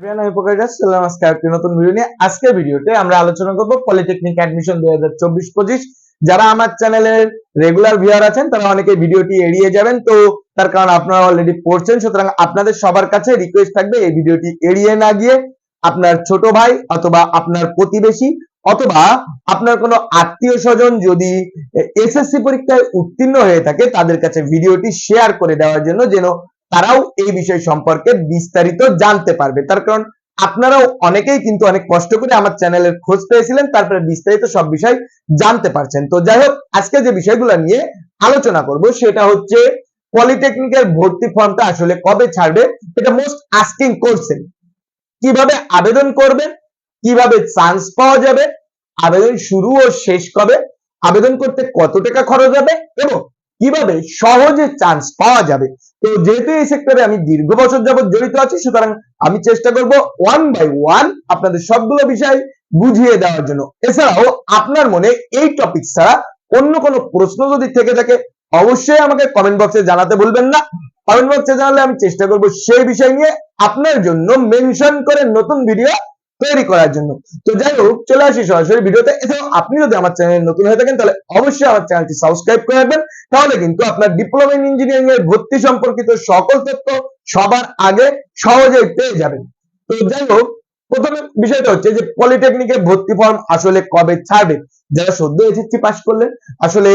আপনাদের সবার কাছে রিকোয়েস্ট থাকবে এই ভিডিওটি এড়িয়ে না গিয়ে আপনার ছোট ভাই অথবা আপনার প্রতিবেশী অথবা আপনার কোনো আত্মীয় স্বজন যদি এসএসসি পরীক্ষায় উত্তীর্ণ হয়ে থাকে, তাদের কাছে ভিডিওটি শেয়ার করে দেওয়ার জন্য যেন তারাও এই বিষয় সম্পর্কে বিস্তারিত জানতে পারবে। তার কারণ আপনারাও অনেকেই কিন্তু অনেক কষ্ট করে আমার চ্যানেলের খোঁজ পেয়েছিলেন, তারপরে বিস্তারিত সব বিষয় জানতে পারছেন। তো যাই হোক, আজকে যে বিষয়গুলো নিয়ে আলোচনা করব সেটা হচ্ছে পলিটেকনিকের ভর্তি ফর্মটা আসলে কবে ছাড়বে, এটা মোস্ট আস্কিং করছেন কীভাবে আবেদন করবেন, কীভাবে চান্স পাওয়া যাবে, আবেদন শুরু ও শেষ কবে, আবেদন করতে কত টাকা খরচ হবে এবং কীভাবে সহজে চান্স পাওয়া যাবে? তো যেহেতু এই সেক্টরে আমি দীর্ঘ বছর যাবত জড়িত আছি, সুতরাং আমি চেষ্টা করব ওয়ান বাই ওয়ান আপনাদের সবগুলো বিষয় বুঝিয়ে দেওয়ার জন্য। এছাড়াও আপনার মনে এই টপিক ছাড়া অন্য কোনো প্রশ্ন যদি থেকে থাকে, অবশ্যই আমাকে কমেন্ট বক্সে জানাতে ভুলবেন না। কমেন্ট বক্সে জানালে আমি চেষ্টা করব সেই বিষয় নিয়ে আপনার জন্য মেনশন করে নতুন ভিডিও তৈরি করার জন্য। তো যাই হোক চলে আসি সরাসরি ভিডিওতে। এছাড়াও আপনি যদি আমার চ্যানেল নতুন হয়ে থাকেন, তাহলে অবশ্যই আমার চ্যানেলটি সাবস্ক্রাইব করে রাখবেন। তাহলে কিন্তু আপনার ডিপ্লোমা ইন ইঞ্জিনিয়ারিং এর ভর্তি সম্পর্কিত সকল তথ্য সবার আগে সহজেই পেয়ে যাবেন। তো যাই হোক প্রথমে বিষয়টা হচ্ছে যে পলিটেকনিকের ভর্তি ফর্ম আসলে কবে ছাড়বে? যারা সদ্য এসএসসি পাস করলেন, আসলে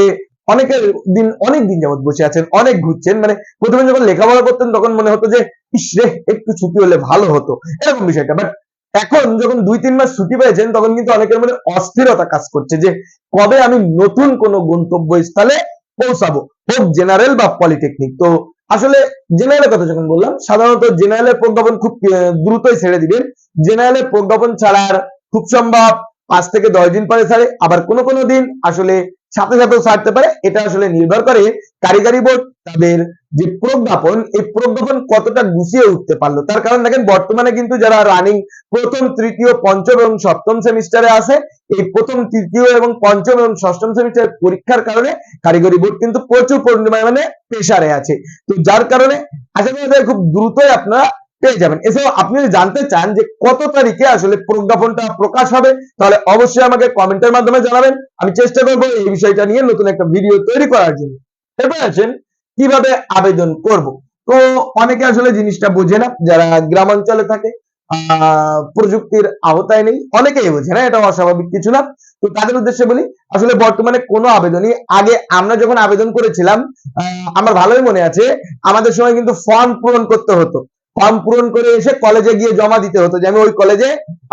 অনেকের দিন, অনেক দিন যাবত বসে আছেন, অনেক ঘুরছেন। মানে প্রথমে যখন লেখাপড়া করতেন, তখন মনে হতো যে, ইস একটু ছুটি হলে ভালো হতো। এরকম বিষয়টা। বাট এখন যখন দুই, তিন মাস ছুটি পেয়েছেন, তখন কিন্তু অনেকের মনে অস্থিরতা কাজ করছে যে, কবে আমি নতুন কোনো গন্তব্যস্থলে পৌঁছাবো? হোক জেনারেল বা পলিটেকনিক তো আসলে জেনারেলের কথা যখন বললাম, সাধারণত জেনারেলের প্রজ্ঞাপন খুব দ্রুতই ছেড়ে দিবেন। জেনারেলের প্রজ্ঞাপন ছাড়ার খুব সম্ভব, পাঁচ থেকে দশ দিন পরে ছাড়ে, আবার কোনো কোনো দিন আসলে সাথে সাথেও ছাড়তে পারে। এটা আসলে নির্ভর করে কারিগরি বোর্ড তাদের যে প্রজ্ঞাপন, এই প্রজ্ঞাপন কতটা গুছিয়ে উঠতে পারল। তার কারণ দেখেন, বর্তমানে কিন্তু যারা রানিং প্রথম, তৃতীয়, পঞ্চম এবং সপ্তম সেমিস্টারে আছে, এই প্রথম, তৃতীয় এবং পঞ্চম এবং ষষ্ঠম সেমিস্টারের পরীক্ষার কারণে কারিগরি বোর্ড কিন্তু প্রচুর পরিমাণে প্রেসারে আছে। তো যার কারণে আশা করা খুব দ্রুতই আপনারা পেয়ে যাবেন। এছাড়াও আপনি জানতে চান যে কত তারিখে আসলে প্রজ্ঞাপনটা প্রকাশ হবে, তাহলে অবশ্যই আমাকে কমেন্টের মাধ্যমে জানাবেন। আমি চেষ্টা করব এই বিষয়টা নিয়ে নতুন একটা ভিডিও তৈরি করার জন্য। এরপর আছেন কীভাবে আবেদন করব? তো অনেকে আসলে জিনিসটা বোঝে না, যারা গ্রামাঞ্চলে থাকে প্রযুক্তির আওতায় নেই, অনেকেই বোঝে না, এটা অস্বাভাবিক কিছু না। তো তাদের উদ্দেশ্যে বলি, আসলে বর্তমানে কোনো আবেদনই, আগে আমরা যখন আবেদন করেছিলাম আমার ভালোই মনে আছে, আমাদের সময় কিন্তু ফর্ম পূরণ করতে হতো। ফর্ম পূরণ করে এসে কলেজে গিয়ে জমা দিতে হতো যে আমি ওই কলেজে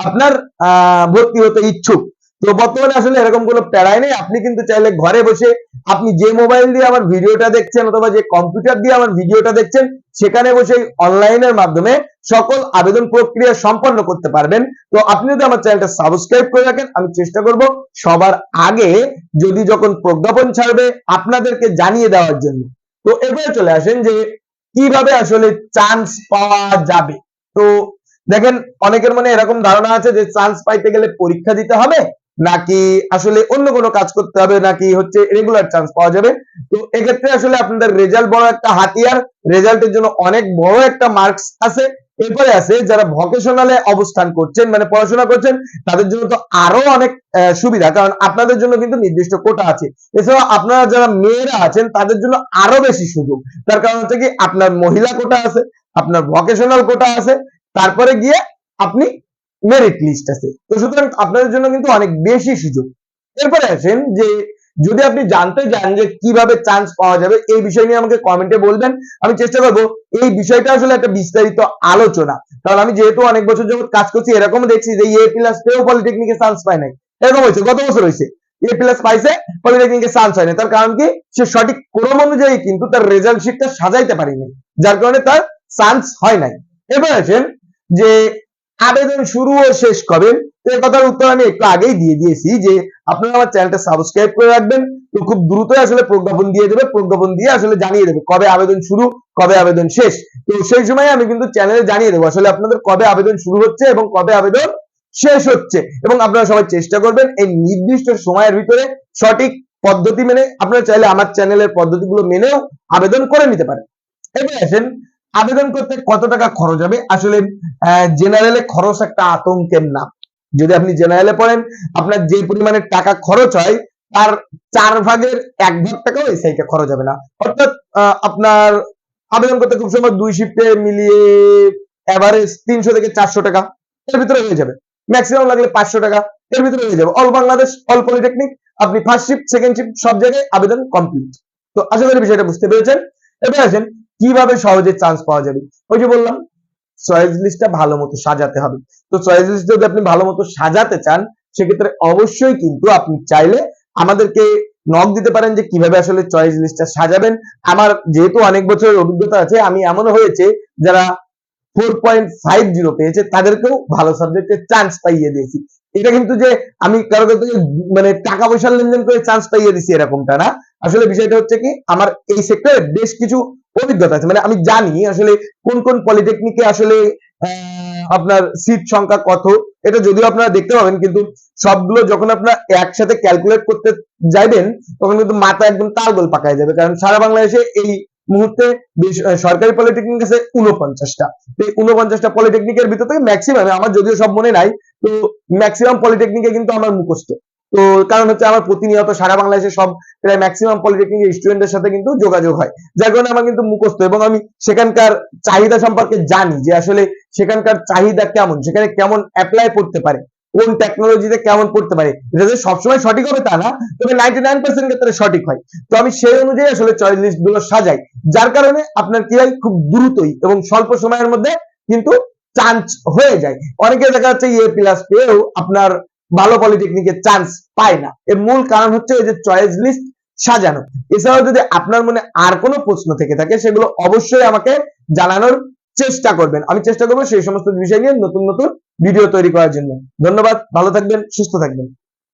আপনার ভর্তি হতে ইচ্ছুক। তো বর্তমানে আসলে এরকম কোনো প্যারাই নেই। আপনি কিন্তু চাইলে ঘরে বসে আপনি যে মোবাইল দিয়ে আমার ভিডিওটা দেখছেন অথবা যে কম্পিউটার দিয়ে আমার ভিডিওটা দেখছেন, সেখানে বসে অনলাইনের মাধ্যমে সকল আবেদন প্রক্রিয়া সম্পন্ন করতে পারবেন। তো আপনি যদি আমার চ্যানেলটা সাবস্ক্রাইব করে রাখেন, আমি চেষ্টা করব সবার আগে যদি যখন প্রজ্ঞাপন ছাড়বে আপনাদেরকে জানিয়ে দেওয়ার জন্য। তো এবারে চলে আসেন যে কীভাবে আসলে চান্স পাওয়া যাবে? তো দেখেন, অনেকের মনে এরকম ধারণা আছে যে চান্স পাইতে গেলে পরীক্ষা দিতে হবে, নাকি আসলে অন্য কোনো কাজ করতে হবে, নাকি হচ্ছে রেগুলার চান্স পাওয়া যাবে? তো এক্ষেত্রে আসলে আপনাদের রেজাল্ট বড় একটা হাতিয়ার। রেজাল্টের জন্য অনেক বড় একটা মার্কস আছে। এরপরে আছে যারা ভকেশনালে অবস্থান করছেন মানে পড়াশোনা করছেন, তাদের জন্য তো আরও অনেক সুবিধা। কারণ আপনাদের জন্য কিন্তু নির্দিষ্ট কোটা আছে। এছাড়া আপনারা যারা মেয়েরা আছেন, তাদের জন্য আরও বেশি সুযোগ। তার কারণ হচ্ছে কি, আপনার মহিলা কোটা আছে, আপনার ভকেশনাল কোটা আছে, তারপরে গিয়ে আপনি মেরিট লিস্ট আছে। তো সুতরাং আপনাদের জন্য কিন্তু অনেক বেশি সুযোগ। এরপরে আসেন যে যদি আপনি জানতে চান যে কীভাবে চান্স পাওয়া যাবে, এই বিষয় নিয়ে আমাকে কমেন্টে বলবেন। আমি চেষ্টা করব। এই বিষয়টা আসলে একটা বিস্তারিত আলোচনা। কারণ আমি যেহেতু অনেক বছর যাবত কাজ করছি, এরকম দেখছি যে এ প্লাস পেও পলিটেকনিকে চান্স পায় নাই। এরকম হয়েছে, গত বছর হয়েছে। এ প্লাস পাইছে পলিটেকনিকে চান্স হয় তার কারণ কি? সে সঠিক ক্রম অনুযায়ী কিন্তু তার রেজাল্ট শিটটা সাজাইতে পারেনি। যার কারণে তার চান্স হয় নাই। এবার আসেন যে আবেদন শুরু ও শেষ কবে? তো এই কথার উত্তর আমি একটু আগেই দিয়ে দিয়েছি যে আপনারা আমার চ্যানেলটা সাবস্ক্রাইব করে রাখবেন। তো খুব দ্রুতই আসলে প্রজ্ঞাপন দিয়ে দেবে, প্রজ্ঞাপন দিয়ে আসলে জানিয়ে দেবে কবে আবেদন শুরু, কবে আবেদন শেষ। তো সেই সময় আমি কিন্তু চ্যানেলে জানিয়ে দেবো আসলে আপনাদের কবে আবেদন শুরু হচ্ছে এবং কবে আবেদন শেষ হচ্ছে। এবং আপনারা সবাই চেষ্টা করবেন এই নির্দিষ্ট সময়ের ভিতরে সঠিক পদ্ধতি মেনে আপনারা চাইলে আমার চ্যানেলের পদ্ধতিগুলো মেনেও আবেদন করে নিতে পারেন। এবার আসেন, আবেদন করতে কত টাকা খরচ হবে? আসলে জেনারেলে খরচ একটা আতঙ্কের নাম যদি আপনি জেনারেলে পড়েন, আপনার যে পরিমাণে টাকা খরচ হয়, তার চার ভাগের এক ভাগ টাকাও সাইটে খরচ হবে না। অর্থাৎ আপনার আবেদন করতে খুব সময় দুই শিফটে মিলিয়ে এভারেজ তিনশো থেকে চারশো টাকা এর ভিতরে হয়ে যাবে। ম্যাক্সিমাম লাগলে পাঁচশো টাকা এর ভিতরে হয়ে যাবে। অল বাংলাদেশ অল পলিটেকনিক আপনি ফার্স্ট শিফট সেকেন্ড শিফট সব জায়গায় আবেদন কমপ্লিট তো আশা করি বিষয়টা বুঝতে পেরেছেন। এবার আসেন, কীভাবে সহজে চান্স পাওয়া যাবে? ওই যে বললাম চয়েস লিস্টটা ভালো মতো সাজাতে হবে। তো চয়েস লিস্ট যদি আপনি ভালো মতো সাজাতে চান, সেক্ষেত্রে অবশ্যই কিন্তু আপনি চাইলে আমাদেরকে নক দিতে পারেন যে কীভাবে আসলে চয়েস লিস্টটা সাজাবেন। আমার যেহেতু অনেক বছরের অভিজ্ঞতা আছে, আমি এমন হয়েছে যারা ফোর পয়েন্ট ফাইভ জিরো পেয়েছে, তাদেরকেও ভালো সাবজেক্টে চান্স পাইয়ে দিয়েছি। এটা কিন্তু যে আমি কারও থেকে মানে টাকা পয়সার লেনদেন করে চান্স পাইয়ে দিছি এরকমটা না। আসলে বিষয়টা হচ্ছে কি, আমার এই সেক্টরে বেশ কিছু অভিজ্ঞতা আছে। মানে আমি জানি আসলে কোন কোন পলিটেকনিকে আসলে আপনার সিট সংখ্যা কত, এটা যদিও আপনারা দেখতে পাবেন, কিন্তু সবগুলো যখন আপনারা একসাথে ক্যালকুলেট করতে যাবেন তখন কিন্তু মাথা একদম তালগোল পাকায় যাবে। কারণ সারা বাংলাদেশে এই মুহূর্তে সরকারি পলিটেকনিক আছে উনপঞ্চাশটা এই উনপঞ্চাশটা পলিটেকনিকের ভিতর থেকে ম্যাক্সিমাম আমার যদিও সব মনে নাই, তো ম্যাক্সিমাম পলিটেকনিকে কিন্তু আমার মুখস্থ। তো কারণ হচ্ছে আমার প্রতিনিয়ত সারা বাংলাদেশে সব প্রায় ম্যাক্সিমাম পলিটেকনিক স্টুডেন্টের সাথে কিন্তু যোগাযোগ হয়। যার কারণে আমার কিন্তু মুখস্থ এবং আমি সেখানকার চাহিদা সম্পর্কে জানি যে আসলে সেখানকার চাহিদা কেমন, সেখানে কেমন অ্যাপ্লাই করতে পারে। কোন টেকনোলজিতে কেমন পড়তে পারে? এটা যে সবসময় সঠিক হবে তা না, তবে নাইনটি নাইন পার্সেন্ট ক্ষেত্রে সঠিক হয়। তো আমি সেই অনুযায়ী আসলে চয়েস লিস্টগুলো সাজাই, যার কারণে আপনার কি হয়? খুব দ্রুতই এবং স্বল্প সময়ের মধ্যে কিন্তু চান্স হয়ে যায়। অনেকে দেখা যাচ্ছে ইয়ে প্লাস পেয়েও আপনার ভালো পলিটেকনিকের চান্স পায় না। এর মূল কারণ হচ্ছে ওই যে চয়েস লিস্ট সাজানো। এছাড়াও যদি আপনার মনে আর কোনো প্রশ্ন থেকে থাকে, সেগুলো অবশ্যই আমাকে জানানোর চেষ্টা করবেন। আমি চেষ্টা করব সেই সমস্ত বিষয় নিয়ে নতুন নতুন ভিডিও তৈরি করার জন্য। ধন্যবাদ ভালো থাকবেন সুস্থ থাকবেন।